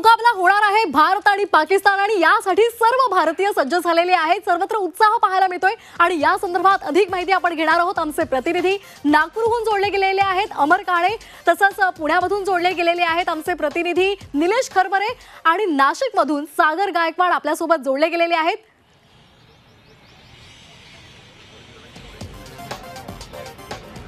मुकाबला होणार आहे भारत आणि पाकिस्तान आणि यासाठी सर्व भारतीय सज्ज झालेले आहेत. सर्वत्र उत्साह पाहायला मिळतोय. आणि या संदर्भात अधिक माहिती आपण घेणार आहोत. आमचे प्रतिनिधी नागपूरहून जोडले गेलेले आहेत. अमर काळे तसंच पुण्यामधून जोडले गेलेले आहेत. आमचे प्रतिनिधी निलेश खरबरे आणि नाशिकमधून सागर गायकवाड आपल्यासोबत जोडले गेलेले आहेत.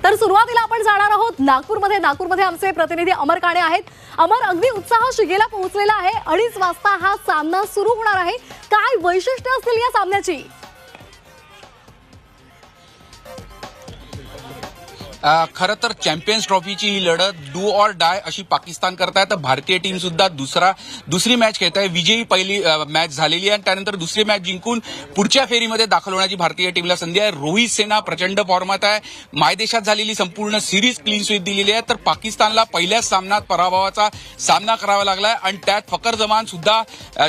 तर सुरुवातीला आपण जाणार आहोत नागपूरमध्ये. नागपूरमध्ये आमचे प्रतिनिधी अमर काणे आहेत. अमर अगदी उत्साह शिगेला पोहोचलेला आहे. अडीच वाजता हा सामना सुरू होणार आहे. काय वैशिष्ट्य असतील या सामन्याची? खरं तर चॅम्पियन्स ट्रॉफीची ही लढत डू ऑर डाय अशी पाकिस्तान करताय. तर भारतीय टीम सुद्धा दुसरा दुसरी मॅच खेळत आहे विजयी पहिली मॅच झालेली आहे. आणि त्यानंतर दुसरी मॅच जिंकून पुढच्या फेरीमध्ये दाखल होण्याची भारतीय टीमला संधी आहे. रोहित सेना प्रचंड फॉर्मात आहे. मायदेशात झालेली संपूर्ण सिरीज क्लीन स्वीप दिलेली आहे. तर पाकिस्तानला पहिल्याच सामन्यात पराभवाचा सामना करावा लागलाय. आणि त्यात फकर जमान सुद्धा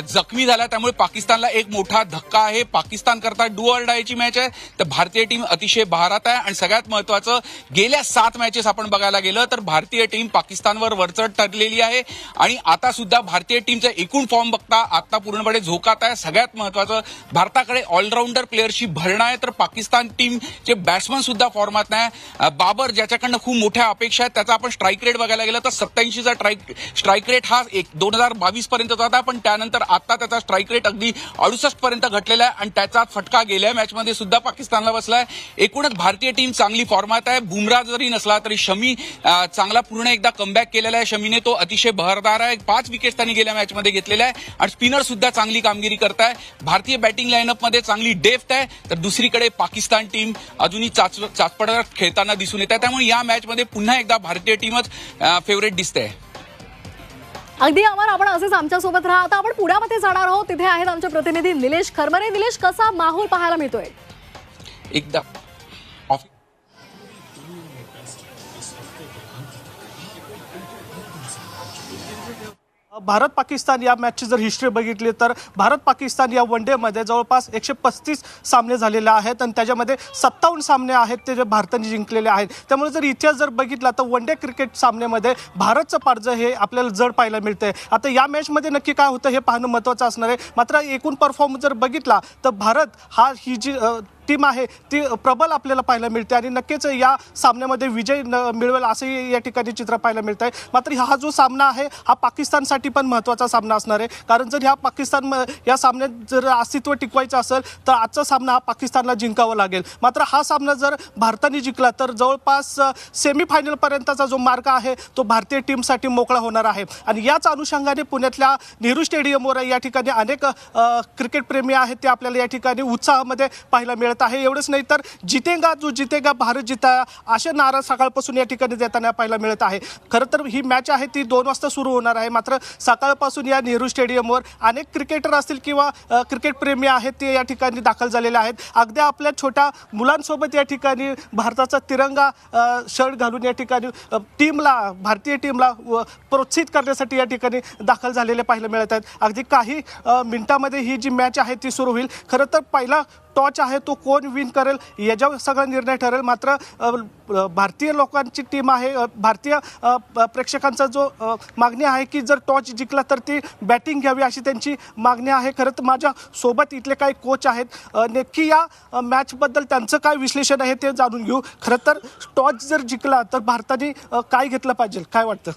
जखमी झाला त्यामुळे पाकिस्तानला एक मोठा धक्का आहे. पाकिस्तान करता डू ऑर डायची मॅच आहे. तर भारतीय टीम अतिशय बहारात आहे. आणि सगळ्यात महत्वाचं गेल्या सात मॅचेस आपण बघायला गेलं तर भारतीय टीम पाकिस्तानवर वरचढ ठरलेली आहे. आणि आता सुद्धा भारतीय टीमचा एकूण फॉर्म बघता आता पूर्णपणे झोकात आहे. सगळ्यात महत्वाचं भारताकडे ऑलराऊंडर प्लेयरशी भरणा आहे तर पाकिस्तान टीमचे बॅट्समन सुद्धा फॉर्मात नाही. बाबर ज्याच्याकडनं खूप मोठ्या अपेक्षा आहेत त्याचा आपण स्ट्राईक रेट बघायला गेलं तर सत्याऐंशीचा स्ट्राईक स्ट्राईक रेट हा एक दोन हजार बावीस पर्यंत होता पण त्यानंतर आता त्याचा स्ट्राईक रेट अगदी अडुसष्ट पर्यंत घटलेला आहे. आणि त्याचा फटका गेल्या मॅचमध्ये सुद्धा पाकिस्तानला बसलाय. एकूणच भारतीय टीम चांगली फॉर्मात आहे. बुमरा जरी नसला तरी शमी चांगला पूर्ण एकदा कमबॅक केलेला आहे. शमीने तो अतिशय बहरदार आहे. पाच विकेट्स त्यांनी गेल्या मॅचमध्ये घेतलेल्या आहे. आणि स्पिनर सुद्धा चांगली कामगिरी करत आहे भारतीय बॅटिंग लाईनअपमध्ये चांगली डेफ्थ आहे. तर दुसरीकडे पाकिस्तान टीम अजूनही चाच खेळताना दिसून येत आहे. त्यामुळे या मॅचमध्ये पुन्हा एकदा भारतीय टीमच फेवरेट दिसते अगदी अमर आपण असेच आमच्यासोबत राहा. आता आपण पुण्यामध्ये जाणार आहोत. तिथे आहेत आमचे प्रतिनिधी निलेश खरबरे निलेश कसा माहोल पाहायला मिळतोय? एकदा. भारत पाकिस्तान या मॅचची जर हिस्ट्री बघितली तर भारत पाकिस्तान या वन डेमध्ये जवळपास एकशे पस्तीस सामने झालेले आहेत आणि त्याच्यामध्ये सत्तावन्न सामने आहेत ते जे भारताने जिंकलेले आहेत. त्यामुळे जर इतिहास जर बघितला तर वन डे क्रिकेट सामन्यामध्ये भारतचं पारजं हे आपल्याला जड पाहायला मिळते आता या मॅचमध्ये नक्की काय होतं हे पाहणं महत्त्वाचं असणार आहे. मात्र एकूण परफॉर्मन्स जर बघितला तर भारत हा ही जी टीम आहे ती प्रबल आपल्याला पाहायला मिळते आणि नक्कीच या सामन्यामध्ये विजय न- मिळवेल असंही या ठिकाणी चित्र पाहायला मिळत आहे मात्र हा जो सामना आहे हा पाकिस्तानसाठी पण महत्त्वाचा सामना असणार आहे. कारण जर ह्या पाकिस्तान या सामन्यात जर अस्तित्व टिकवायचं असेल तर आजचा सामना हा पाकिस्तानला जिंकावा लागेल. मात्र हा सामना जर भारताने जिंकला तर जवळपास सेमीफायनलपर्यंतचा जो मार्ग आहे तो भारतीय टीमसाठी मोकळा होणार आहे. आणि याच अनुषंगाने पुण्यातल्या नेहरू स्टेडियमवर या ठिकाणी अनेक क्रिकेटप्रेमी आहेत ते आपल्याला या ठिकाणी उत्साहामध्ये पाहायला मिळत आहे. एवढंच नाही तर जितेगा जो जितेगा भारत जिता असे नारा सकाळपासून या ठिकाणी देताना पाहायला मिळत आहे. खरं तर ही मॅच आहे ती दोन वाजता सुरू होणार आहे. मात्र सकाळपासून या नेहरू स्टेडियमवर अनेक क्रिकेटर असतील किंवा क्रिकेटप्रेमी आहेत ते या ठिकाणी दाखल झालेले आहेत. अगदी आपल्या छोट्या मुलांसोबत या ठिकाणी भारताचा तिरंगा शर्ट घालून या ठिकाणी टीमला भारतीय टीमला व प्रोत्साहित करण्यासाठी या ठिकाणी दाखल झालेले पाहायला मिळत आहेत. अगदी काही मिनिटामध्ये ही जी मॅच आहे ती सुरू होईल. खरं तर पहिला टॉच आहे तो कोण विन करेल याच्यावर सगळा निर्णय ठरेल. मात्र भारतीय लोकांची टीम आहे भारतीय प- प्रेक्षकांचा जो मागणी आहे की जर टॉच जिंकला तर ती बॅटिंग घ्यावी अशी त्यांची मागणी आहे. खरं तर माझ्या सोबत इथले काही कोच आहेत. नक्की या मॅचबद्दल त्यांचं काय विश्लेषण आहे ते जाणून घेऊ. खरं तर टॉच जर जिंकला तर भारताने काय घेतलं पाहिजे? काय वाटतं?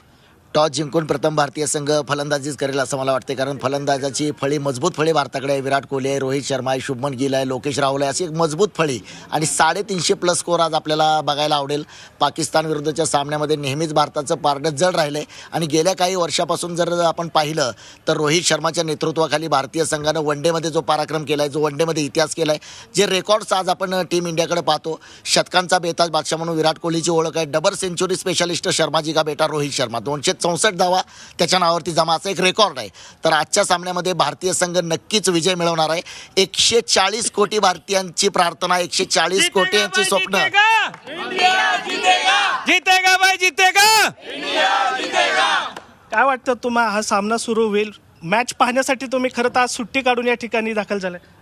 टॉस जिंकून प्रथम भारतीय संघ फलंदाजीच करेल असं मला वाटते कारण फलंदाजाची फळी मजबूत फळी भारताकडे आहे. विराट कोहली आहे रोहित शर्मा आहे शुभमन गिल आहे लोकेश राहुल आहे. अशी एक मजबूत फळी आणि साडेतीनशे प्लस स्कोर आज आपल्याला बघायला आवडेल. पाकिस्तान विरुद्धच्या सामन्यामध्ये नेहमीच भारताचं पारडं जड राहिलं आहे आणि गेल्या काही वर्षापासून जर आपण पाहिलं तर रोहित शर्माच्या नेतृत्वाखाली भारतीय संघानं वन डेमध्ये जो पराक्रम केला आहे जो वन डेमध्ये इतिहास केला आहे जे रेकॉर्ड्स आज आपण टीम इंडियाकडे पाहतो. शतकांचा बेताज बादशाह म्हणून विराट कोहलीची ओळख आहे. डबल सेंचुरी स्पेशालिस्ट शर्माजी का बेटा रोहित शर्मा? दोनशे चौसष्ट धावा त्याच्या नावावरती जमा. असा एक रेकॉर्ड आहे. तर आजच्या सामन्यामध्ये भारतीय संघ नक्कीच विजय मिळवणार आहे. एकशे चाळीस कोटी भारतीयांची प्रार्थना एकशे चाळीस कोटी यांची स्वप्न. जीतेगा! भाई जीतेगा! काय वाटतं तुम्हाला हा सामना सुरू होईल? मॅच पाहण्यासाठी तुम्ही खरं तर आज सुट्टी काढून या ठिकाणी दाखल झालाय. अ,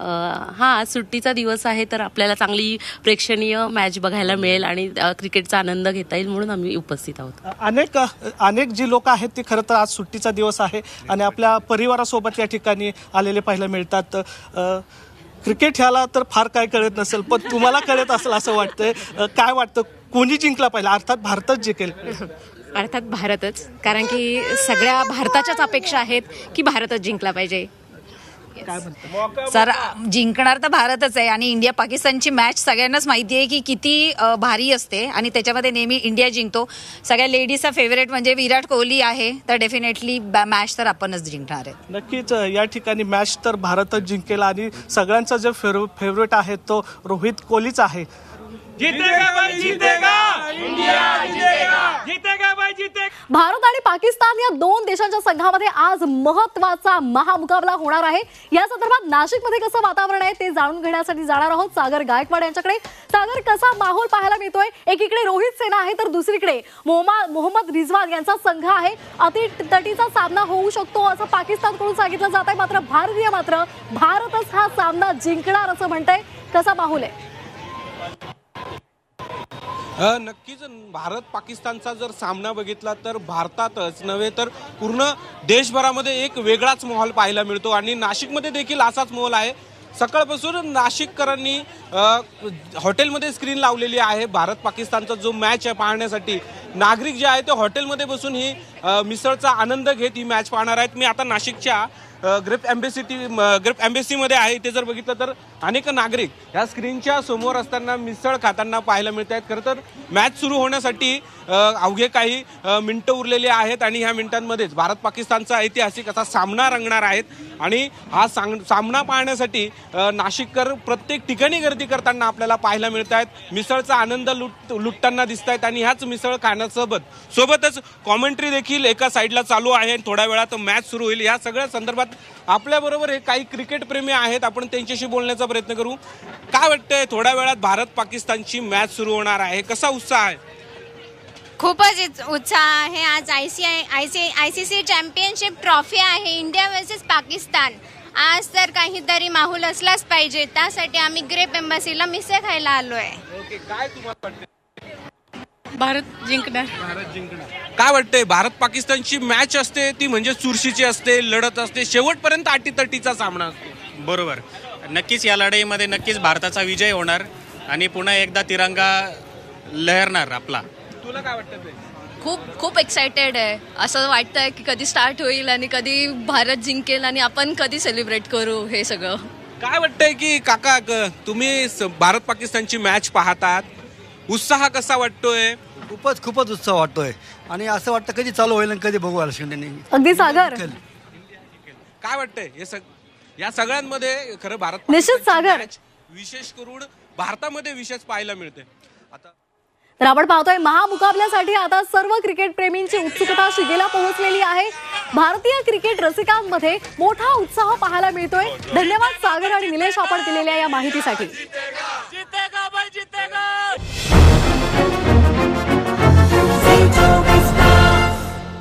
हा आज सुट्टीचा दिवस आहे तर आपल्याला चांगली प्रेक्षणीय मॅच बघायला मिळेल आणि क्रिकेटचा आनंद घेता येईल म्हणून आम्ही उपस्थित आहोत. अनेक अनेक जी लोक आहेत ती खरं तर आज सुट्टीचा दिवस आहे आणि आपल्या परिवारासोबत या ठिकाणी आलेले पाहायला मिळतात. क्रिकेट ह्याला तर फार काय कळत नसेल पण तुम्हाला कळत असेल असं वाटतंय. काय वाटतं कोणी जिंकला पाहिजे अर्थात भारतच जिंकेल. अर्थात भारतच. कारण की सगळ्या भारताच्याच अपेक्षा आहेत की भारतच जिंकला पाहिजे. काय म्हणतं? सर जिंकणार तर भारतच आहे आणि इंडिया पाकिस्तानची मॅच सगळ्यांनाच माहिती आहे की किती भारी असते आणि त्याच्यामध्ये नेहमी इंडिया जिंकतो. सगळ्या लेडीजचा फेवरेट म्हणजे विराट कोहली आहे. तर डेफिनेटली मॅच तर आपणच जिंकणार आहे. नक्कीच या ठिकाणी मॅच तर भारतच जिंकेल आणि सगळ्यांचा जे फेव फेवरेट आहे तो रोहित कोहलीच आहे. जीतेगा! भारत आणि पाकिस्तान या दोन देशांच्या संघामध्ये आज महत्त्वाचा महामुकाबला होणार आहे. या संदर्भात नाशिकमध्ये कसं वातावरण आहे ते जाणून घेण्यासाठी जाणार आहोत सागर गायकवाड यांच्याकडे. सागर कसा माहोल पाहायला मिळतोय? एकीकडे रोहित सेना आहे तर दुसरीकडे मोहम्मद मोहम्मद रिझवान यांचा संघ आहे. अति तटीचा सामना होऊ शकतो असं पाकिस्तानकडून सांगितलं जात आहे. मात्र भारतीय मात्र भारतच हा सामना जिंकणार असं म्हणतंय. कसा माहोल आहे? नक्कीच भारत पाकिस्तानचा जर सामना बघितला तर भारतातच नव्हे तर पूर्ण देशभरामध्ये एक वेगळाच माहोल पाहायला मिळतो. आणि नाशिकमध्ये देखील असाच माहोल आहे. सकाळपासून नाशिककरांनी हॉटेलमध्ये स्क्रीन लावलेली आहे. भारत पाकिस्तानचा जो मॅच आहे पाहण्यासाठी. नागरिक जे आहे ते हॉटेलमध्ये बसून ही मिसळचा आनंद घेत ही मॅच पाहणार आहेत. मी आता नाशिकच्या ग्रेप एम्बेसिटी ग्रेप एम्बेसीमध्ये आहे ते जर बघितलं तर अनेक नागरिक या स्क्रीनच्या समोर असताना मिसळ खाताना पाहायला मिळत आहेत. खरं तर मॅच सुरू होण्यासाठी अवघे काही मिनटं उरलेले उरलेली आहेत आणि ह्या मिनिटांमध्येच भारत पाकिस्तानचा ऐतिहासिक असा सामना रंगणार आहेत. आणि हा सांग सामना पाहण्यासाठी नाशिककर प्रत्येक ठिकाणी गर्दी करताना आपल्याला पाहायला मिळत आहेत. मिसळचा आनंद लुट लुटताना दिसत आहेत आणि ह्याच मिसळ खाण्यासोबत सोबतच कॉमेंट्री देखील एका साईडला चालू आहे. थोड्या वेळात मॅच सुरू होईल. या सगळ्या संदर्भात आपल्याबरोबर हे काही क्रिकेट प्रेमी आहेत. आपण त्यांच्याशी बोलण्याचा प्रयत्न करू. काय वाटतंय? थोड्या वेळात भारत पाकिस्तानची मॅच सुरू होणार आहे. कसा उत्साह आहे? खूपच उत्साह आहे. आज I C I I C I C C championship trophy आहे. India versus Pakistan. आज तर काहीतरी माहोल असलाच पाहिजे. त्यासाठी आम्ही ग्रेप एम्बसीला मिसळ खायला आलो आहे काय तुम्हाला वाटतं भारत जिंकणार. भारत जिंकणार. काय वाटतंय भारत पाकिस्तानची मॅच असते ती म्हणजे चुरशीची असते लढत असते शेवटपर्यंत अटीतटीचा सामना असतो. बरोबर. नक्कीच या लढाईमध्ये नक्कीच भारताचा विजय होणार आणि पुन्हा एकदा तिरंगा लहरणार आपला. तुला काय वाटतं ते? खूप खूप एक्सायटेड आहे. असं वाटतंय की कधी स्टार्ट होईल आणि कधी भारत जिंकेल आणि आपण कधी सेलिब्रेट करू हे सगळं. काय वाटतंय की काका क- तुम्ही स- भारत पाकिस्तानची मॅच पाहतात. उत्साह कसा वाटतोय? खूपच खूपच उत्साह वाटतोय. आणि असं वाटतं कधी चालू होईल आणि कधी बघू हर्षिंडेने अगदी सागर. काय वाटतंय? हे सग या सगळ्यांमध्ये खरं भारत निश्चित सागर. विशेष करून भारतामध्ये विशेष पाहायला मिळते. आता तर आपण पाहतोय महामुकाबल्यासाठी आता सर्व क्रिकेट प्रेमींची उत्सुकता शिगेला पोहोचलेली आहे. भारतीय क्रिकेट रसिकांमध्ये मोठा उत्साह पाहायला मिळतोय. धन्यवाद सागर आणि निलेश आपण दिलेल्या या माहितीसाठी.